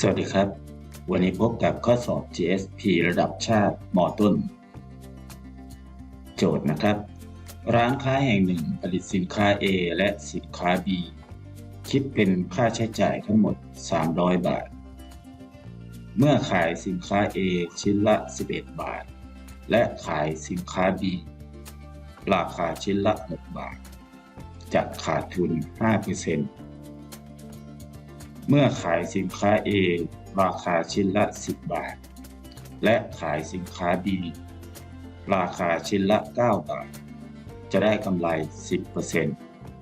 สวัสดีครับ วันนี้พบกับข้อสอบ GSP ระดับชาติมต้น โจทย์นะครับ ร้านค้าแห่งหนึ่งผลิตสินค้า A และสินค้า B คิดเป็นค่าใช้จ่ายทั้งหมด 300 บาท เมื่อขายสินค้า A ชิ้นละ 11 บาท และขายสินค้า B ราคาชิ้นละ 6 บาท จะขาดทุน 5% เมื่อขายสินค้า A ราคาชิ้นละ 10 บาท และขายสินค้า B ราคาชิ้นละ 9 บาท จะได้กำไร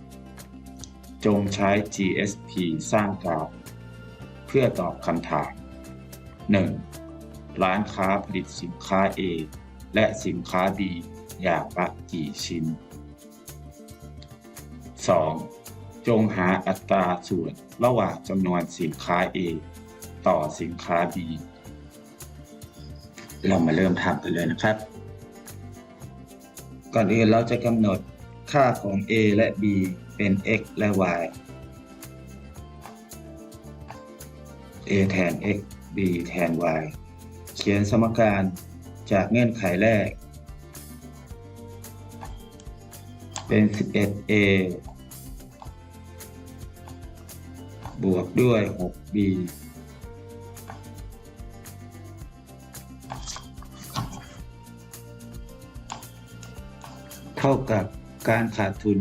10%จงใช้ GSP สร้างกราฟเพื่อตอบคำถาม 1. ร้านค้าผลิตสินค้า A และสินค้า B อย่างละกี่ชิ้น 2. จงหาอัตราส่วนระหว่างจำนวนสินค้า A ต่อสินค้า B เรามาเริ่มทำกันเลยนะครับ ก่อนอื่นเราจะกำหนดค่าของ A และ B เป็น x และ y A แทน x B แทน y เขียนสมการจากเงื่อนไขแรก เป็น 11a บวกด้วย 6b เท่ากับการขาดทุน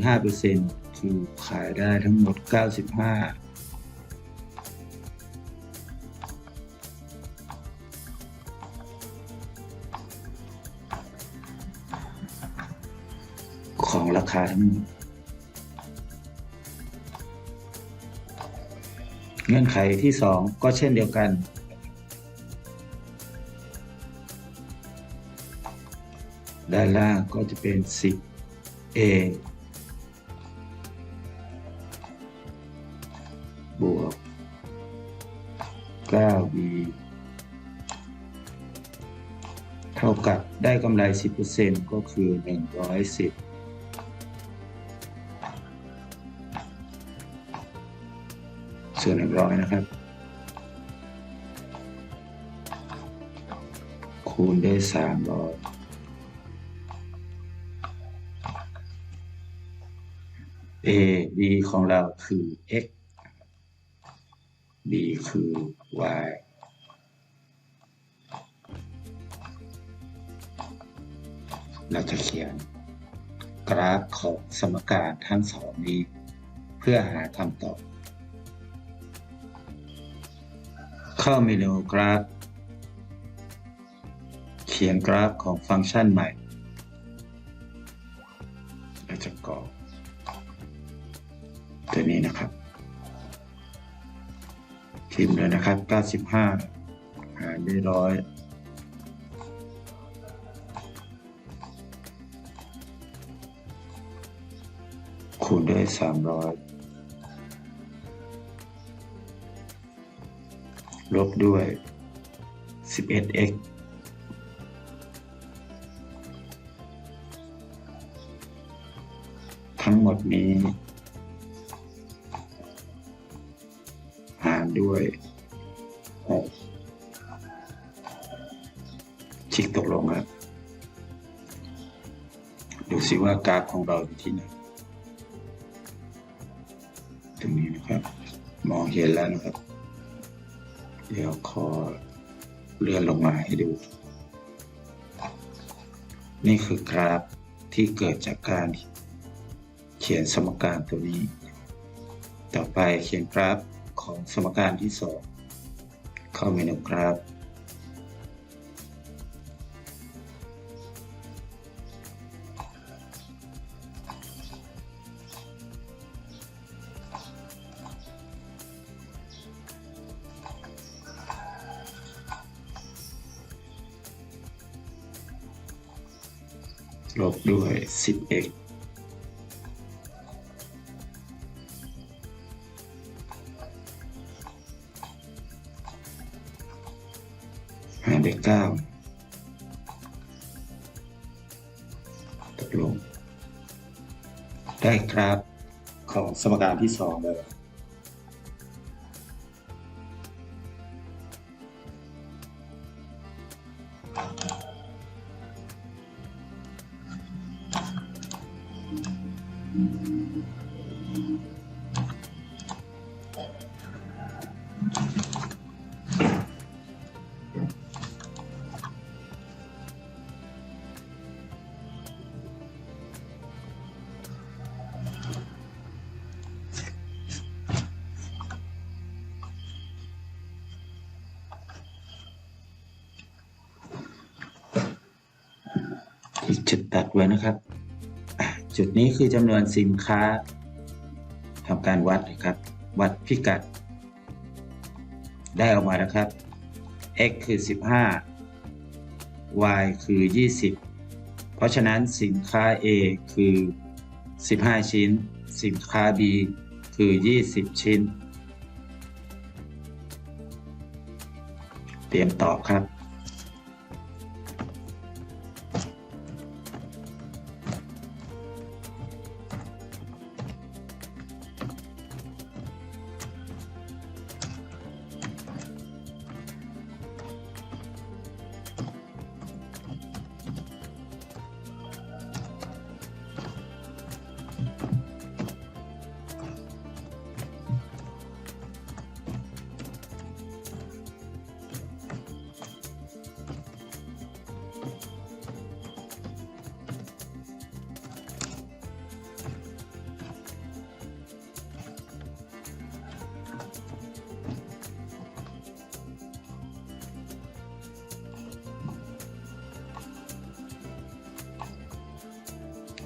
5%คือขายได้ทั้งหมด 95ของราคาทั้งหมด เงื่อนไขที่ 2 ก็เช่นเดียวกัน ด้านล่างก็จะเป็น 10a บวก 9b เท่ากับได้กำไร 10%ก็คือ 110 ส่วนหนึ่งร้อยนะครับ คูณด้วยสามร้อย A B ของเราคือ x B คือ y เราจะเขียน กราฟของสมการทั้งสองนี้ เพื่อหาคำตอบ ข้าเมนูกราฟ เขียนกราฟของฟังก์ชันใหม่เราจะกรอกตัวนี้นะครับพิมพ์เลยนะครับ 95 หารด้วยร้อยคูณด้วย 300 ลบด้วย 11x ทั้งหมดนี้ หารด้วย6ชิกตกลงครับ ดูสิว่ากราฟของเราอยู่ที่ไหนตรงนี้นะครับ มองเห็นแล้วนะครับ เดี๋ยวขอเลื่อนลงมาให้ดู นี่คือกราฟที่เกิดจากการเขียนสมการตัวนี้ ต่อไปเขียนกราฟของสมการที่สองเข้าเมนูกราฟ ลบด้วย 10x หารด้วย9ตกลง ได้กราฟของสมการที่สองเลย จุดตัดไว้นะครับ จุดนี้คือจำนวนสินค้าทำการวัดนะครับ วัดพิกัด ได้ออกมานะครับ x คือ 15 y คือ 20 เพราะฉะนั้นสินค้า A คือ 15 ชิ้น สินค้า B คือ 20 ชิ้น เตรียมตอบครับ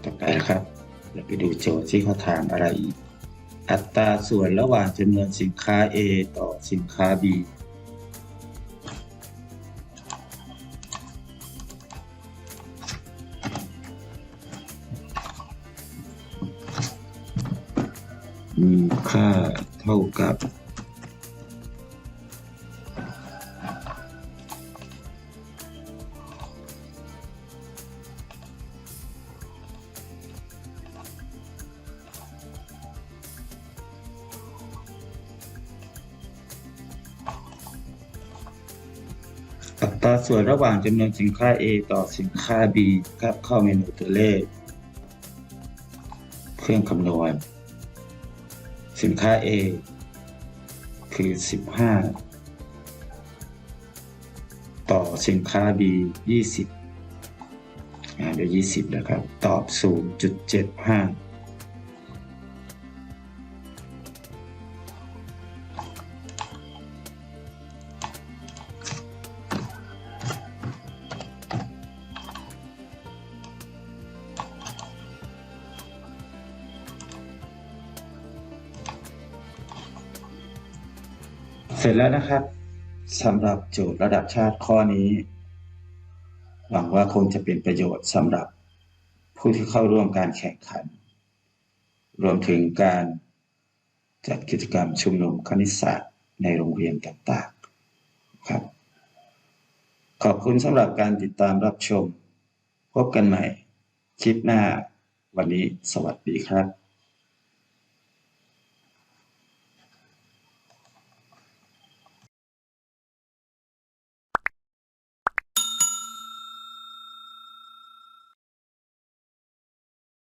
ต่อไปนะครับเราไปดูโจทย์ที่เขาถามอะไรอีก อัตราส่วนระหว่างจำนวนสินค้า A ต่อสินค้า B มีค่าเท่ากับ ตราส่วนระหว่างจำนวนสินค้า A ต่อสินค้า B ครับเข้าเมนูตัวเลข เครื่องคำนวณ สินค้า A คือ 15 ต่อสินค้า B 20อ่าเดี๋ยว 20 นะครับ ตอบ 0.75 ร็จแล้วนะครับสำหรับโจทย์ระดับชาติข้อนี้ หวังว่าคงจะเป็นประโยชน์สำหรับผู้ที่เข้าร่วมการแข่งขัน รวมถึงการจัดกิจกรรมชุมนุมคณิตศาสตร์ในโรงเรียนต่างๆครับ ขอบคุณสำหรับการติดตามรับชม พบกันใหม่ คลิปหน้าวันนี้สวัสดีครับ